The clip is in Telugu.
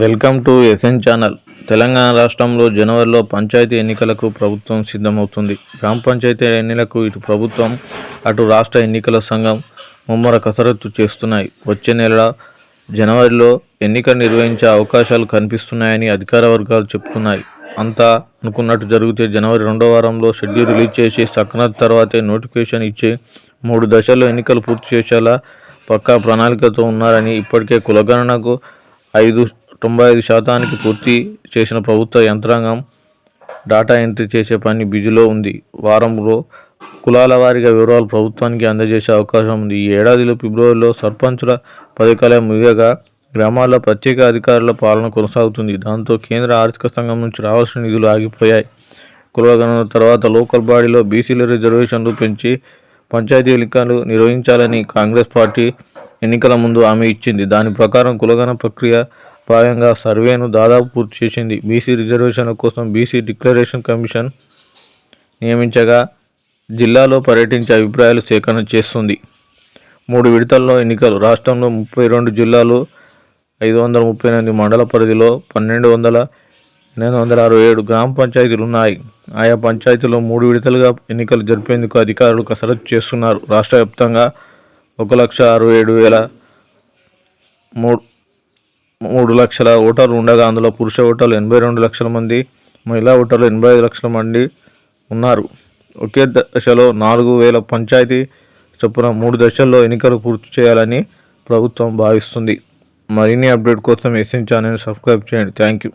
Welcome to SN channel. Telangana రాష్ట్రంలో జనవరిలో పంచాయతీ ఎన్నికలకు ప్రభుత్వం సిద్ధమవుతుంది. గ్రామ పంచాయతీ ఎన్నికలకు ఇటు ప్రభుత్వం అటు రాష్ట్ర ఎన్నికల సంఘం ముమ్మర కసరత్తు చేస్తున్నాయి. వచ్చే నెల జనవరిలో ఎన్నిక నిర్వహించే అవకాశాలు కనిపిస్తున్నాయని అధికార వర్గాలు చెప్తున్నాయి అంతా అనుకున్నట్టు జరిగితే జనవరి రెండో వారంలో షెడ్యూల్ రిలీజ్ చేసి సంక్రాంతి తర్వాతే నోటిఫికేషన్ ఇచ్చి మూడు దశల్లో ఎన్నికలు పూర్తి చేసేలా పక్కా ప్రణాళికతో ఉన్నారని ఇప్పటికే కులగణనకు ఐదు తొంభై ఐదు శాతానికి పూర్తి చేసిన ప్రభుత్వ యంత్రాంగం డాటా ఎంట్రీ చేసే పని బిజీలో ఉంది. వారంలో కులాల వారీగా వివరాలు ప్రభుత్వానికి అందజేసే అవకాశం ఉంది. ఈ ఏడాదిలో ఫిబ్రవరిలో సర్పంచుల పథకాలే ముగియగా గ్రామాల్లో ప్రత్యేక అధికారుల పాలన కొనసాగుతుంది. దాంతో కేంద్ర ఆర్థిక సంఘం నుంచి రావాల్సిన నిధులు ఆగిపోయాయి. కులగణన తర్వాత లోకల్ బాడీలో బీసీల రిజర్వేషన్లు పెంచి పంచాయతీ ఎన్నికలు నిర్వహించాలని కాంగ్రెస్ పార్టీ ఎన్నికల ముందు హామీ ఇచ్చింది. దాని ప్రకారం కులగణ ప్రక్రియ భాగంగా సర్వేను దాదాపు పూర్తి చేసింది. బీసీ రిజర్వేషన్ల కోసం బీసీ డిక్లరేషన్ కమిషన్ నియమించగా జిల్లాలో పర్యటించే అభిప్రాయాలు సేకరణ చేస్తుంది. మూడు విడతల్లో ఎన్నికలు. రాష్ట్రంలో ముప్పై రెండు జిల్లాలు ఐదు వందల ముప్పై ఎనిమిది మండల పరిధిలో పన్నెండు వందల ఎనిమిది వందల అరవై ఏడు గ్రామ పంచాయతీలు ఉన్నాయి. ఆయా పంచాయతీలో మూడు విడతలుగా ఎన్నికలు జరిపేందుకు అధికారులు కసరత్తు చేస్తున్నారు. రాష్ట్ర వ్యాప్తంగా ఒక లక్ష అరవై ఏడు వేల మూడు మూడు లక్షల ఓటర్లు ఉండగా అందులో పురుష ఓటర్లు ఎనభై రెండు లక్షల మంది మహిళా ఓటర్లు ఎనభై ఐదు లక్షల మంది ఉన్నారు. ఒకే దశలో నాలుగు వేల పంచాయతీ చొప్పున మూడు దశల్లో ఎన్నికలు పూర్తి చేయాలని ప్రభుత్వం భావిస్తుంది. మరిన్ని అప్డేట్ కోసం ఎస్ఎన్ ఛానల్ సబ్స్క్రైబ్ చేయండి. Thank you.